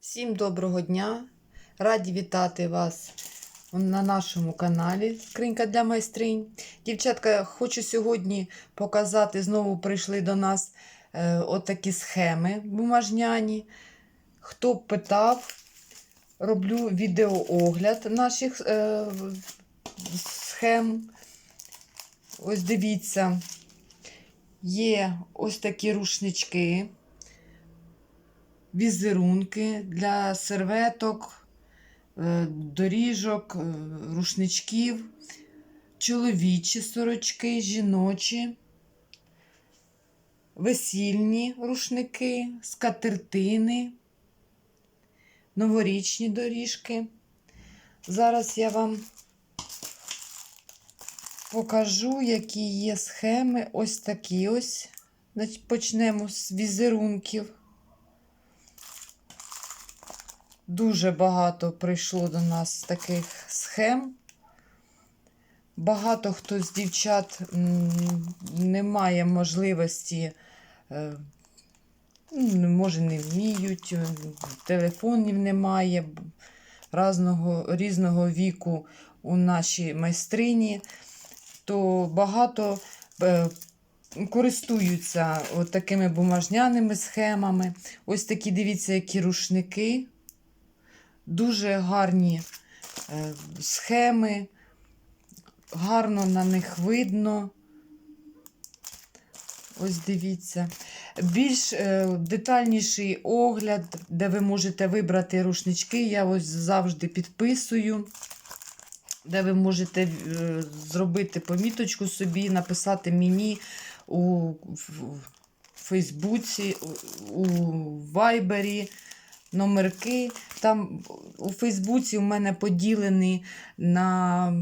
Всім доброго дня! Раді вітати вас на нашому каналі Скринька для майстринь. Дівчатка, хочу сьогодні показати, знову прийшли до нас е, отакі схеми бумажняні. Хто питав, роблю відеоогляд наших е, схем. Ось дивіться, є ось такі рушнички візерунки для серветок, е, доріжок, е, рушничків, чоловічі сорочки, жіночі, весільні рушники, скатертини, новорічні доріжки. Зараз я вам покажу, які є схеми. Ось такі ось. Почнемо з візерунків. Дуже багато прийшло до нас таких схем. Багато хто з дівчат не має можливості, е, ну, може, не вміють, е, телефонів немає разного, різного віку у нашій майстрині, то багато е, користуються такими бумажняними схемами. Ось такі, дивіться, які рушники. Дуже гарні е, схеми, гарно на них видно. Ось дивіться. Більш е, детальніший огляд, де ви можете вибрати рушнички, я ось завжди підписую, де ви можете е, зробити поміточку собі, написати мені у Фейсбуці, у Вайбері номерки. Там у Фейсбуці у мене поділені на.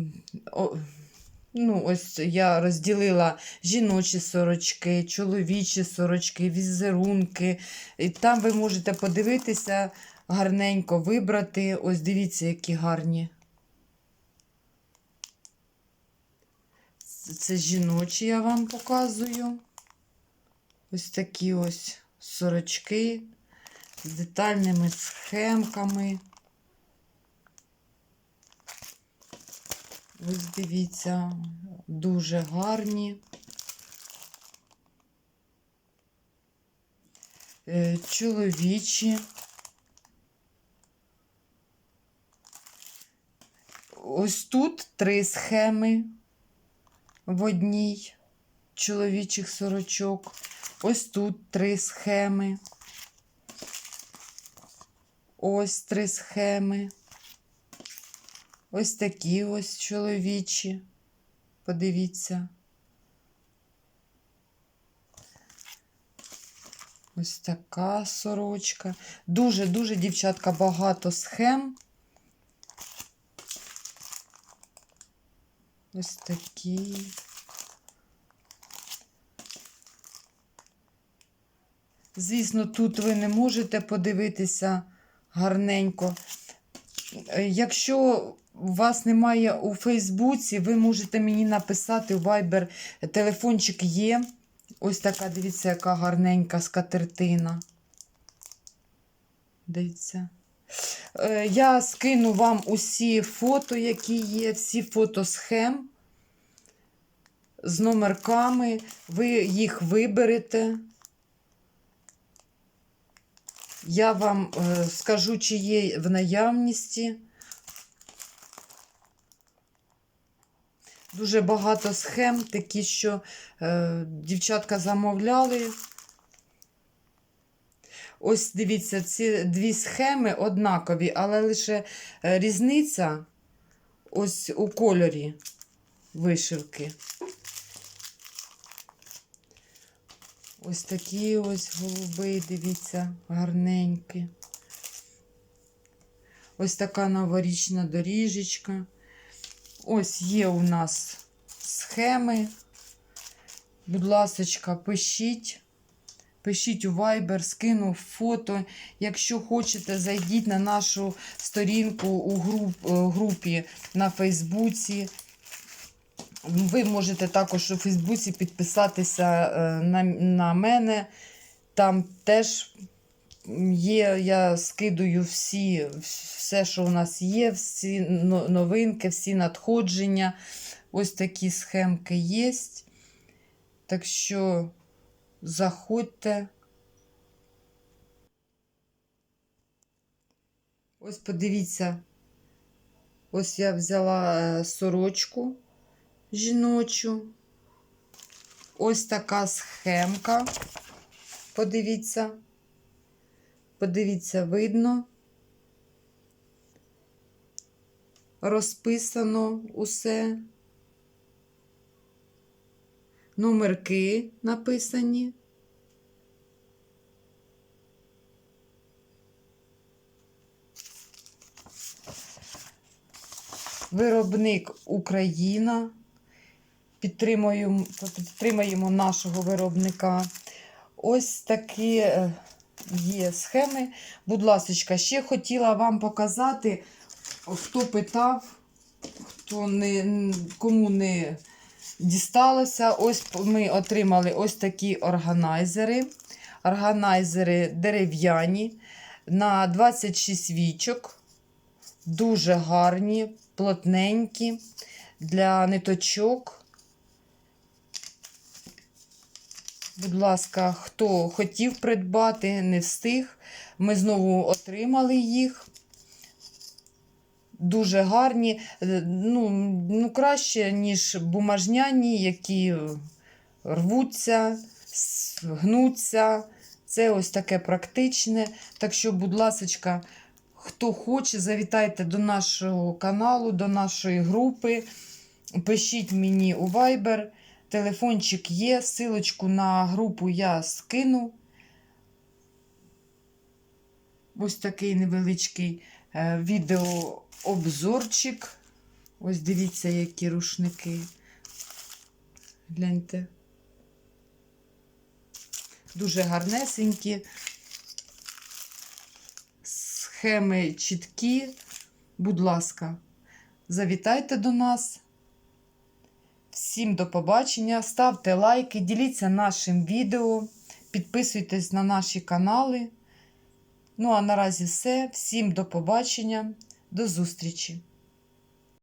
Ну, ось я розділила жіночі сорочки, чоловічі сорочки, візерунки. І там ви можете подивитися, гарненько вибрати. Ось дивіться, які гарні. Це- жіночі я вам показую. Ось такі ось сорочки з детальними схемками. Ось дивіться, дуже гарні. Е, Чоловічі. Ось тут три схеми в одній чоловічих сорочок. Ось тут три схеми. Ось три схеми. Ось такі ось чоловічі. Подивіться. Ось така сорочка. Дуже-дуже, дівчатка, багато схем. Ось такі. Звісно, тут ви не можете подивитися гарненько. Е, Якщо у вас немає у Фейсбуці, ви можете мені написати у Viber. Телефончик є. Ось така, дивіться, яка гарненька скатертина. Дивіться. Е, Я скину вам усі фото, які є, всі фото схем з номерками. Ви їх виберете. Я вам е, скажу, чи в наявності. Дуже багато схем, такі, що е, дівчатка замовляли. Ось дивіться, ці дві схеми однакові, але лише е, різниця ось у кольорі вишивки. Ось такі ось голуби, дивіться, гарненькі. Ось така новорічна доріжечка. Ось є у нас схеми. Будь ласочка, пишіть. Пишіть у Viber, скину фото. Якщо хочете, зайдіть на нашу сторінку у е, групі на Фейсбуці. Ви можете також у Фейсбуці підписатися е, на, на мене. Там теж є, я скидую всі, все, що у нас є, всі новинки, всі надходження. Ось такі схемки є. Так що заходьте. Ось подивіться. Ось я взяла е, сорочку жіночу. Ось така схемка. Подивіться. Подивіться, видно. Розписано усе. Номерки написані. Виробник Україна. Підтримуємо, підтримуємо нашого виробника. Ось такі е, є схеми. Будь ласка, ще хотіла вам показати, хто питав, хто не, кому не дісталося. Ось ми отримали ось такі органайзери. Органайзери дерев'яні на 26 свічок. Дуже гарні, плотненькі для ниточок. Будь ласка, хто хотів придбати, не встиг. Ми знову отримали їх. Дуже гарні, Е, ну, ну краще, ніж бумажняні, які рвуться, гнуться. Це ось таке практичне. Так що, будь ласка, хто хоче, завітайте до нашого каналу, до нашої групи. Пишіть мені у Viber. Телефончик є, силочку на групу я скину. Ось такий невеличкий е, відеообзорчик. Ось дивіться, які рушники. Гляньте. Дуже гарнесенькі. Схеми чіткі. Будь ласка, завітайте до нас. Всім до побачення. Ставте лайки, діліться нашим відео, підписуйтесь на наші канали. Ну а наразі все. Всім до побачення, до зустрічі!